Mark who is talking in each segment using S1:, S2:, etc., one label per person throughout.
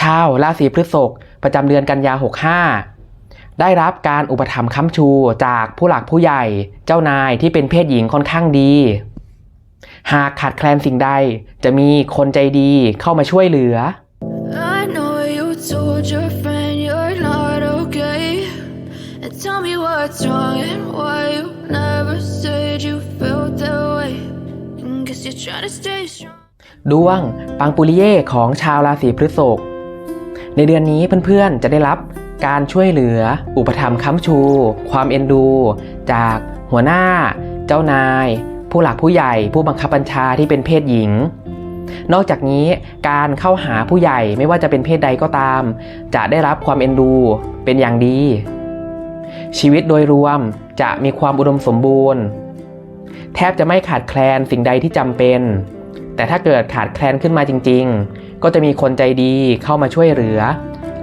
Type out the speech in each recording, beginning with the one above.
S1: ชาวราศีพฤษภประจำเดือนกันยา 65 ได้รับการอุปถัมภ์ค้ำชูจากผู้หลักผู้ใหญ่เจ้านายที่เป็นเพศหญิงค่อนข้างดี หากขาดแคลนสิ่งใดจะมีคนใจดีเข้ามาช่วยเหลือ
S2: I know you told your friend you're not okay. And tell me what's wrong and why you never said you felt that way. And guess you're trying to stay strong.
S1: ดวง ปังปุริเย่ของชาวราศีพฤษภ ในเดือนนี้เพื่อนๆจะได้รับการช่วยเหลือ อุปถัมภ์ค้ำชู ความเอ็นดู จากหัวหน้า เจ้านาย ผู้หลักผู้ใหญ่ ผู้บังคับบัญชาที่เป็นเพศหญิง นอกจากนี้การเข้าหาผู้ใหญ่ไม่ว่าจะเป็นเพศใดก็ตาม จะได้รับความเอ็นดูเป็นอย่างดี ชีวิตโดยรวมจะมีความอุดมสมบูรณ์ แทบจะไม่ขาดแคลนสิ่งใดที่จำเป็น แต่ถ้าเกิดขาดแคลนขึ้นมาจริง ๆ ก็จะมีคนใจดีเข้ามาช่วยเหลือ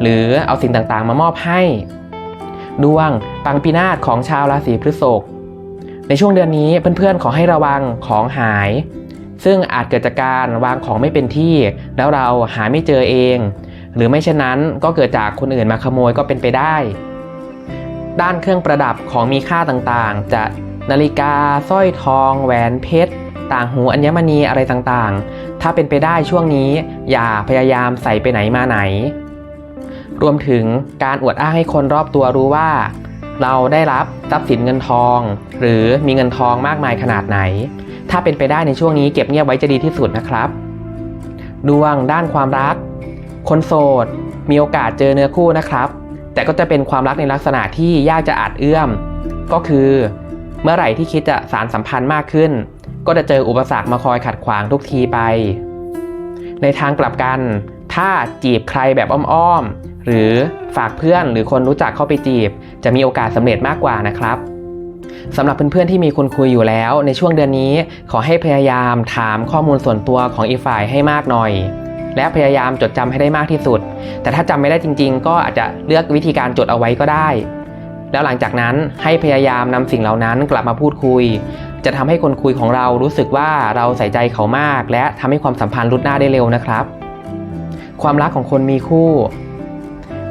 S1: หรือเอาสิ่งต่างๆ มามอบให้ ดวงปังปีนาศของชาวราศีพฤษภในช่วงเดือนนี้เพื่อนๆขอให้ระวังของหาย ซึ่งอาจเกิดจากการวางของไม่เป็นที่ แล้วเราหาไม่เจอเอง หรือไม่เช่นนั้นก็เกิดจากคนอื่นมาขโมยก็เป็นไปได้ ด้านเครื่องประดับของมีค่าต่างๆ จะนาฬิกาสร้อยทอง แหวนเพชร ต่างหูอัญมณีอะไรต่างๆ ถ้าเป็นไปได้ช่วงนี้ อย่าพยายามใส่ไปไหนมาไหน รวมถึงการอวดอ้างให้คนรอบตัวรู้ว่า เราได้รับทรัพย์สินเงินทอง หรือมีเงินทองมากมายขนาดไหน ถ้าเป็นไปได้ในช่วงนี้เก็บเงียบไว้จะดีที่สุดนะครับ ดวงด้านความรัก คนโสด มีโอกาสเจอเนื้อคู่นะครับ แต่ก็จะเป็นความรักในลักษณะที่ยากจะอาจเอื้อม ก็คือ เมื่อไหร่ที่คิดจะสารสัมพันธ์มากขึ้น ก็จะเจออุปสรรคมาคอยขัดขวางทุกทีไป ในทางกลับกัน ถ้าจีบใครแบบอ้อมๆ หรือฝากเพื่อนหรือคนรู้จักเข้าไปจีบ จะมีโอกาสสำเร็จมากกว่านะครับสำหรับเพื่อนๆที่มีคนคุยอยู่แล้ว ในช่วงเดือนนี้ขอให้พยายามถามข้อมูลส่วนตัวของอีกฝ่ายให้มากหน่อย และพยายามจดจำให้ได้มากที่สุด แต่ถ้าจำไม่ได้จริง ๆ ก็อาจจะเลือกวิธีการจดเอาไว้ก็ได้ แล้วหลังจากนั้นให้พยายามนำสิ่งเหล่านั้นกลับมาพูดคุย จะทำให้คนคุยของเรารู้สึกว่าเราใส่ใจเขามาก และทำให้ความสัมพันธ์รุดหน้าได้เร็วนะครับ ความรักของคนมีคู่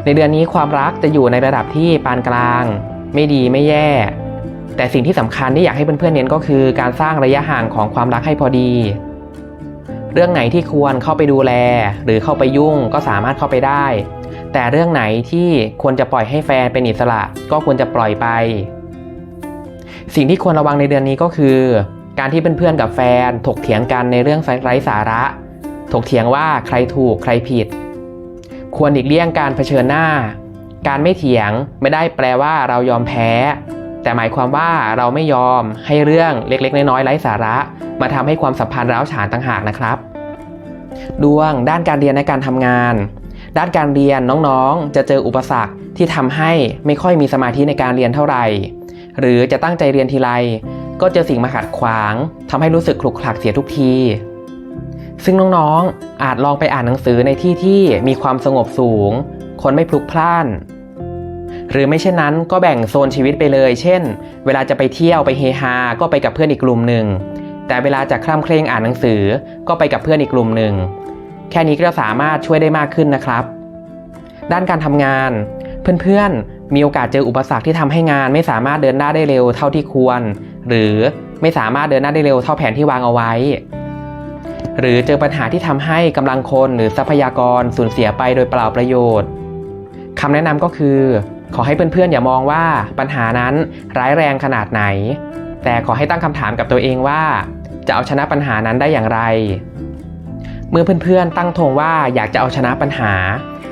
S1: ในเดือนนี้ความรักจะอยู่ในระดับที่ปานกลาง ไม่ดีไม่แย่ แต่สิ่งที่สำคัญที่อยากให้เพื่อนๆเน้นก็คือ การสร้างระยะห่างของความรักให้พอดี เรื่องไหนที่ควรเข้าไปดูแล หรือเข้าไปยุ่งก็สามารถเข้าไปได้ แต่เรื่องไหนที่ควรจะปล่อยให้แฟนเป็นอิสระก็ควรจะปล่อยไป สิ่งที่ควรระวังในเดือนนี้ก็คือ การที่เพื่อนๆกับแฟน ถกเถียงกันในเรื่องไร้สาระ ถกเถียงว่าใครถูกใครผิด ควรหลีกเลี่ยงการเผชิญหน้า การไม่เถียงไม่ได้แปลว่าเรายอมแพ้ แต่หมายความว่าเราไม่ยอมให้เรื่องเล็กๆ น้อยๆไร้สาระ มาทำให้ความสัมพันธ์ร้าวฉานต่างหากนะครับ ดวงด้านการเรียนและการทำงาน ด้านการเรียนน้องๆ จะเจออุปสรรคที่ทำให้ไม่ค่อยมีสมาธิในการเรียนเท่าไหร่ หรือจะตั้งใจเรียนทีไร ก็เจอสิ่งมาขัดขวางทำให้รู้สึกคลุกคลักเสียทุกที ซึ่งน้องๆ อาจลองไปอ่านหนังสือในที่ที่มีความสงบสูง คนไม่พลุกพล่าน หรือไม่เช่นนั้นก็แบ่งโซนชีวิตไปเลย เช่น เวลาจะไปเที่ยวไปเฮฮา ก็ไปกับเพื่อนอีกกลุ่มหนึ่ง แต่เวลาจะคล่ำเคร่งอ่านหนังสือ ก็ไปกับเพื่อนอีกกลุ่มหนึ่ง แค่นี้ก็สามารถช่วยได้มากขึ้นนะครับ ด้านการทำงาน เพื่อนๆ มีโอกาสเจออุปสรรคที่ทำให้งานไม่สามารถเดินหน้าได้เร็วเท่าที่ควร หรือไม่สามารถเดินหน้าได้เร็วเท่าแผนที่วางเอาไว้ หรือเจอปัญหาที่ทำให้กำลังคนหรือทรัพยากรสูญเสียไปโดยเปล่าประโยชน์คำแนะนำก็คือ ขอให้เพื่อนๆอย่ามองว่าปัญหานั้นร้ายแรงขนาดไหน แต่ขอให้ตั้งคำถามกับตัวเองว่า จะเอาชนะปัญหานั้นได้อย่างไร เมื่อเพื่อนๆตั้งธงว่าอยากจะเอาชนะปัญหา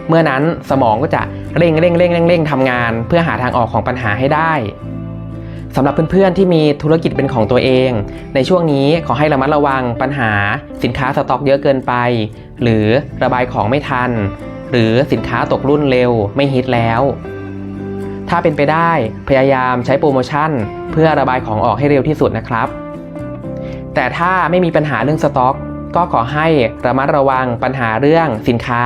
S1: เมื่อนั้นสมองก็จะเร่งเร่งเร่งเร่งเร่งทำงาน เพื่อหาทางออกของปัญหาให้ได้สำหรับเพื่อนๆที่มีธุรกิจเป็นของตัวเอง ในช่วงนี้ขอให้ระมัดระวังปัญหา สินค้าสต็อกเยอะเกินไป หรือระบายของไม่ทัน หรือสินค้าตกรุ่นเร็วไม่ฮิตแล้ว ถ้าเป็นไปได้พยายามใช้โปรโมชั่น เพื่อระบายของออกให้เร็วที่สุดนะครับ แต่ถ้าไม่มีปัญหาเรื่องสต็อก ก็ขอให้ระมัดระวังปัญหาเรื่องสินค้า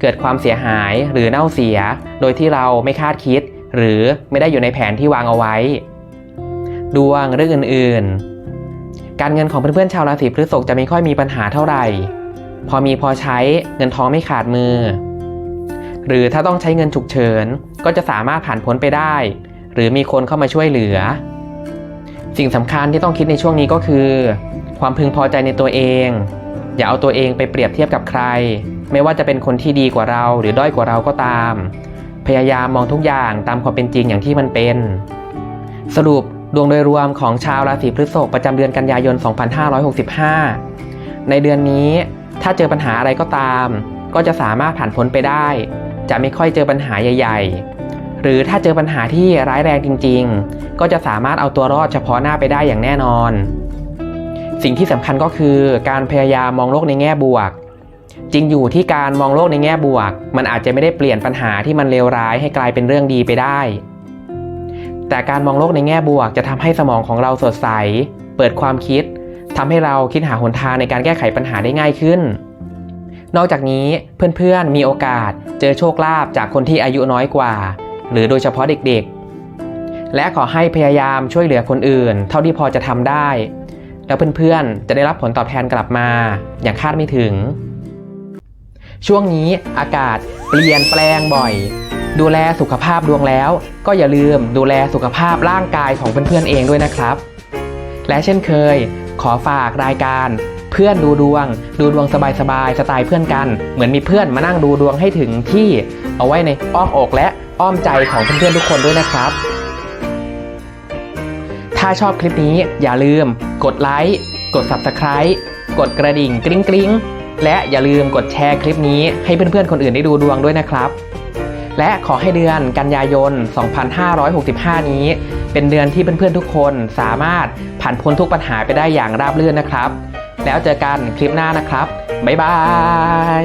S1: เกิดความเสียหายหรือเน่าเสีย โดยที่เราไม่คาดคิด หรือไม่ได้อยู่ในแผนที่วางเอาไว้ ดวงเรื่องอื่นๆ การเงินของเพื่อนๆชาวราศีพฤษภจะไม่ค่อยมีปัญหาเท่าไหร่ พอมีพอใช้เงินทองไม่ขาดมือ หรือถ้าต้องใช้เงินฉุกเฉินก็จะสามารถผ่านพ้นไปได้ หรือมีคนเข้ามาช่วยเหลือ สิ่งสำคัญที่ต้องคิดในช่วงนี้ก็คือ ความพึงพอใจในตัวเอง อย่าเอาตัวเองไปเปรียบเทียบกับใคร ไม่ว่าจะเป็นคนที่ดีกว่าเราหรือด้อยกว่าเราก็ตาม พยายามมองทุกอย่างตามความเป็นจริงอย่างที่มันเป็น สรุปดวงโดยรวมของชาวราศีพฤษภประจำเดือนกันยายน 2565 ในเดือนนี้ถ้าเจอปัญหาอะไรก็ตาม ก็จะสามารถผ่านพ้นไปได้ จะไม่ค่อยเจอปัญหาใหญ่ ๆ หรือถ้าเจอปัญหาที่ร้ายแรงจริง ๆ ก็จะสามารถเอาตัวรอดเฉพาะหน้าไปได้อย่างแน่นอน สิ่งที่สำคัญก็คือการพยายามมองโลกในแง่บวก จริงอยู่ที่การมองโลกในแง่บวก มันอาจจะไม่ได้เปลี่ยนปัญหาที่มันเลวร้ายให้กลายเป็นเรื่องดีไปได้ แต่การมองโลกในแง่บวก จะทำให้สมองของเราสดใส เปิดความคิดทำให้เราคิดหาหนทางในการแก้ไขปัญหาได้ง่ายขึ้น นอกจากนี้เพื่อนๆมีโอกาส เจอโชคลาภจากคนที่อายุน้อยกว่า หรือโดยเฉพาะเด็กๆ และขอให้พยายามช่วยเหลือคนอื่น เท่าที่พอจะทำได้ แล้วเพื่อนๆ จะได้รับผลตอบแทนกลับมา อย่างคาดไม่ถึง ช่วงนี้อากาศเปลี่ยนแปลงบ่อย ดูแลสุขภาพดวงแล้ว ก็อย่าลืมดูแลสุขภาพร่างกายของเพื่อนๆเองด้วยนะครับ และเช่นเคย ขอฝากรายการเพื่อนดูดวง ดูดวงสบายๆสไตล์เพื่อนกัน เหมือนมีเพื่อนมานั่งดูดวงให้ถึงที่เอาไว้ในอ้อมอกและอ้อมใจของเพื่อนๆทุกคนด้วยนะครับ ถ้าชอบคลิปนี้อย่าลืม กดไลค์กด Subscribe กดกระดิ่งกริ๊งกริ๊งและอย่าลืมกดแชร์คลิปนี้ให้เพื่อนๆคนอื่นได้ดูดวงด้วยนะครับ และขอให้เดือนกันยายน 2565 นี้ เป็นเดือนที่เพื่อนๆทุกคนสามารถผ่านพ้นทุกปัญหาไปได้อย่างราบรื่นนะครับ แล้วเจอกันคลิปหน้านะครับ บ๊ายบาย